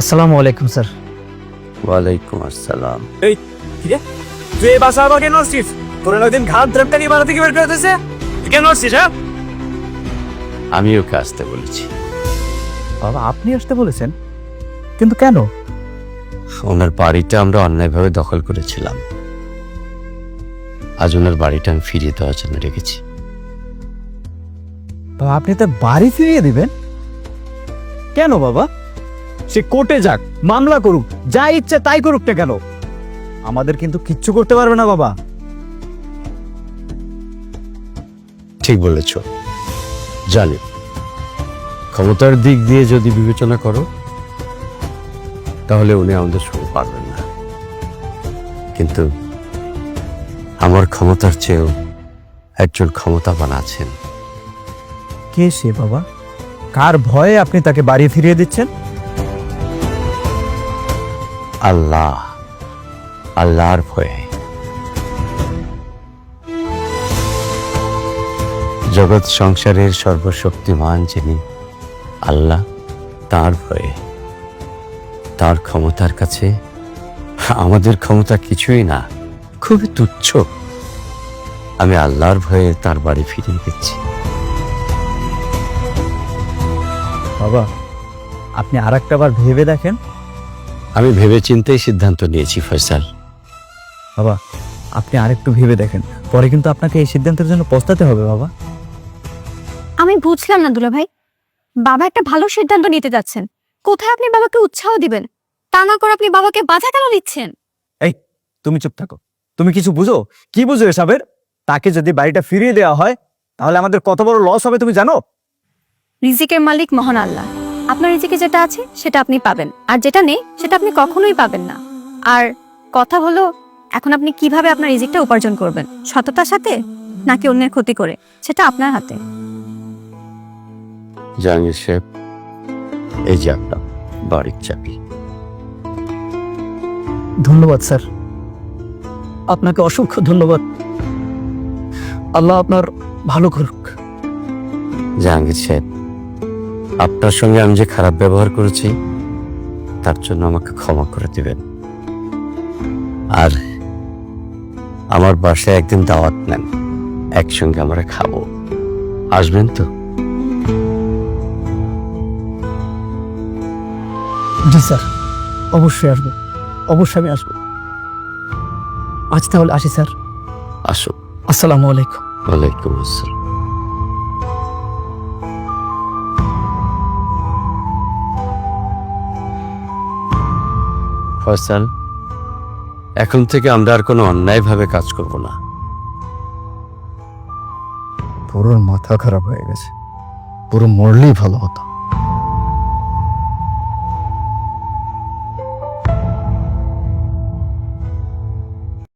আসসালামু আলাইকুম স্যার। ওয়ালাইকুম আসসালাম। এই কিরে তুই এই বাসা আবার কেন আসছিস তোর একদিন ঘাট ত্রেপটা নিয়ে বাড়া থেকে বের করে দিয়েছে কেন আসছিস হ্যাঁ? আমি ওকে আসতে বলেছি। বাবা আপনি আসতে বলেছেন? কিন্তু কেন? ওনার বাড়িটা আমরা অন্যায়ভাবে দখল করেছিলাম। আজ ওনার বাড়িটা আমি ফিরিয়ে দেওয়ার জন্য রেখেছি। বাবা আপনি তো বাড়ি ফিরিয়ে দিবেন? কেন বাবা? সে কোর্টে যাক মামলা করুক যা ইচ্ছে তাই করুক না কেন। আমাদের কিন্তু কিচ্ছু করতে পারবে না বাবা। ঠিক বলেছ। জানি। ক্ষমতার দিক দিয়ে যদি বিবেচনা করো তাহলে উনি আমাদের সঙ্গে পারবেন না। কিন্তু আমার ক্ষমতার চেয়েও একজন ক্ষমতাবান আছেন। কে সে বাবা? কার ভয়ে আপনি তাকে বাড়ি ফিরিয়ে দিচ্ছেন? আল্লাহ, আল্লাহর ভয়ে। জগৎ সংসারের সর্বশক্তিমান যিনি আল্লাহ, তার ভয়ে। তার ক্ষমতার কাছে আমাদের ক্ষমতা কিছুই না, খুবই তুচ্ছ। আমি আল্লাহর ভয়ে তার বাড়ি ফিরে দিচ্ছি। বাবা, আপনি আর বার ভেবে দেখেন। আমি ভেবে চিন্তেই সিদ্ধান্ত নিয়েছি ফয়সাল। বাবা আপনি আরেকটু ভেবে দেখেন। পরে কিন্তু আপনাকে এই সিদ্ধান্তের জন্য পস্তাতে হবে বাবা। আমি বুঝলাম না দুলা ভাই বাবা একটা ভালো সিদ্ধান্ত নিতে যাচ্ছেন। কোথায় আপনি বাবাকে উৎসাহ দিবেন? তা না করে আপনি বাবাকে বাধা কেন দিচ্ছেন? এই তুমি চুপ থাকো। তুমি কিছু বুঝো? কি বুঝো এসবের? তাকে যদি বাড়িটা ফিরিয়ে দেওয়া হয় তাহলে আমাদের কত বড় লস হবে তুমি জানো? রিজিকের মালিক মহান আল্লাহ। আপনার রিজিকে যেটা আছে সেটা আপনি পাবেন। আর যেটা নেই সেটা আপনি কখনোই পাবেন না। আর কথা হলো এখন আপনি কীভাবে আপনার রিজিকটা উপার্জন করবেন? সততার সাথে নাকি অন্যের ক্ষতি করে? সেটা আপনার হাতে। জাহাঙ্গীর সাহেব এই যে আপনার বাড়ির চাবি। ধন্যবাদ স্যার। আপনাকে অসংখ্য ধন্যবাদ। আল্লাহ আপনার ভালো করুক। জাহাঙ্গীর সাহেব আপনার সঙ্গে আমি যে খারাপ ব্যবহার করেছি তার জন্য আমাকে ক্ষমা করে দিবেন। আর আমার বাসায় একদিন দাওয়াত নেন একসঙ্গে আমরা খাব। আসবেন তো? জি স্যার অবশ্যই আসব। অবশ্যই আমি আসব। আজ তাহলে আসি স্যার। আসো আসসালামু আলাইকুম। ওয়ালাইকুম আসসালাম। ফয়সাল, এখন থেকে আমরা আর কোনো অন্যায়ভাবে কাজ করব না। পুরো মাথা খারাপ হয়ে গেছে। পুরো মরলেই ভালো হতো।